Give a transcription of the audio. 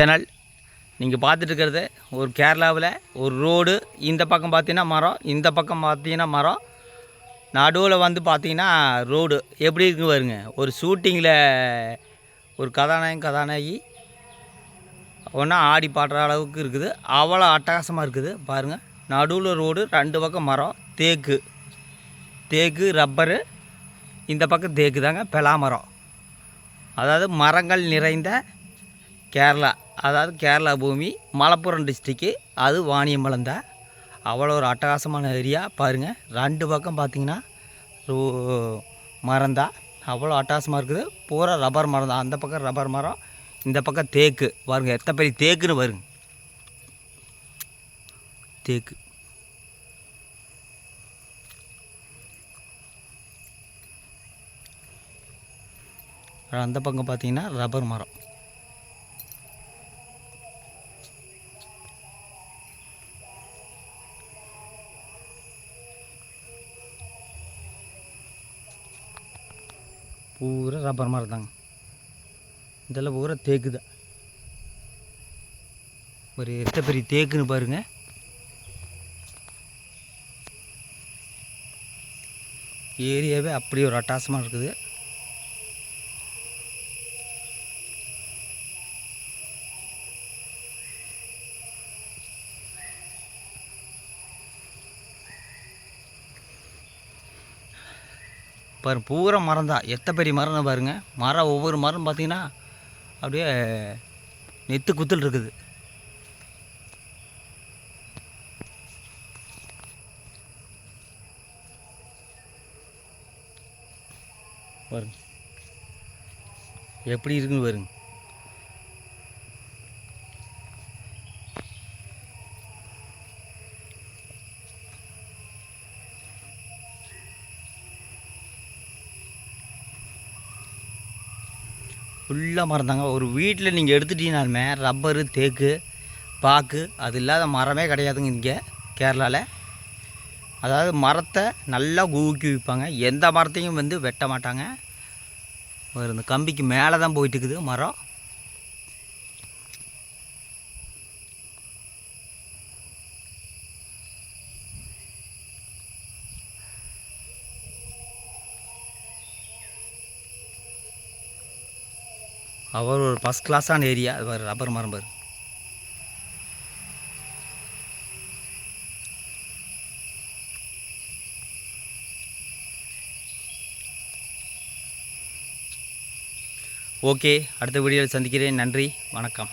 Channel நீங்கள் பார்த்துட்டு இருக்கிறது ஒரு கேரளாவில் ஒரு ரோடு இந்த பக்கம் பார்த்தீங்கன்னா மரம் இந்த பக்கம் பார்த்தீங்கன்னா மரம். நடுவில் வந்து பார்த்தீங்கன்னா ரோடு. எப்படி இருக்கு வருங்க ஒரு ஷூட்டிங்கில் ஒரு கதாநாயகம் கதாநாயகி ஒன்றா ஆடி பாடுற அளவுக்கு இருக்குது. அவ்வளோ அட்டகாசமாக இருக்குது. பாருங்கள் நடுவில் ரோடு ரெண்டு பக்கம் மரம் தேக்கு. தேக்கு ரப்பரு. இந்த பக்கம் தேக்கு தாங்க பெலா மரம். அதாவது மரங்கள் நிறைந்த கேரளா. அதாவது கேரளா பூமி மலப்புரம் டிஸ்ட்ரிக்கு அது வாணியம்பலம் தான். அவ்வளோ ஒரு அட்டகாசமான ஏரியா பாருங்கள் ரெண்டு பக்கம் பார்த்தீங்கன்னா மரம் தான். அவ்வளோ அட்டகாசமாக இருக்குது. பூரா ரப்பர் மரம் தான். அந்த பக்கம் ரப்பர் மரம் இந்த பக்கம் தேக்கு. பாருங்க எத்தனை பெரிய தேக்குன்னு பாருங்க. தேக்கு. அந்த பக்கம் பார்த்தீங்கன்னா ரப்பர் மரம். பூரா ரப்பர் மரம் தாங்க. இதெல்லாம் பூரா தேக்கு தான். ஒரு எத்த பெரிய தேக்குன்னு பாருங்க. ஏரியாவே அப்படி ஒரு அட்டாசமாக இருக்குது. பாரு பூரா மரம் தான். எத்த பெரிய மரம் பாருங்க. மரம் ஒவ்வொரு மரம் பார்த்தீங்கன்னா அப்படியே நெத்து குத்தல் இருக்குது. பாருங்க. எப்படி இருக்குன்னு பாருங்க. ஃபுல்லாக மரம் தாங்க ஒரு வீட்டில் நீங்கள் எடுத்துட்டீங்கனாலுமே ரப்பரு தேக்கு பாக்கு அது இல்லாத மரமே கிடையாதுங்க இங்கே கேரளாவில் அதாவது மரத்தை நல்லா ஊக்கி வைப்பாங்க. எந்த மரத்தையும் வந்து வெட்ட மாட்டாங்க. ஒரு இந்த கம்பிக்கு மேலே தான் போயிட்டுருக்குது மரம். அவர் ஒரு ஃபஸ்ட் கிளாஸான ஏரியா அது பாரு ரப்பர் மரம் பாரு ஓகே அடுத்த வீடியோவில் சந்திக்கிறேன். நன்றி வணக்கம்.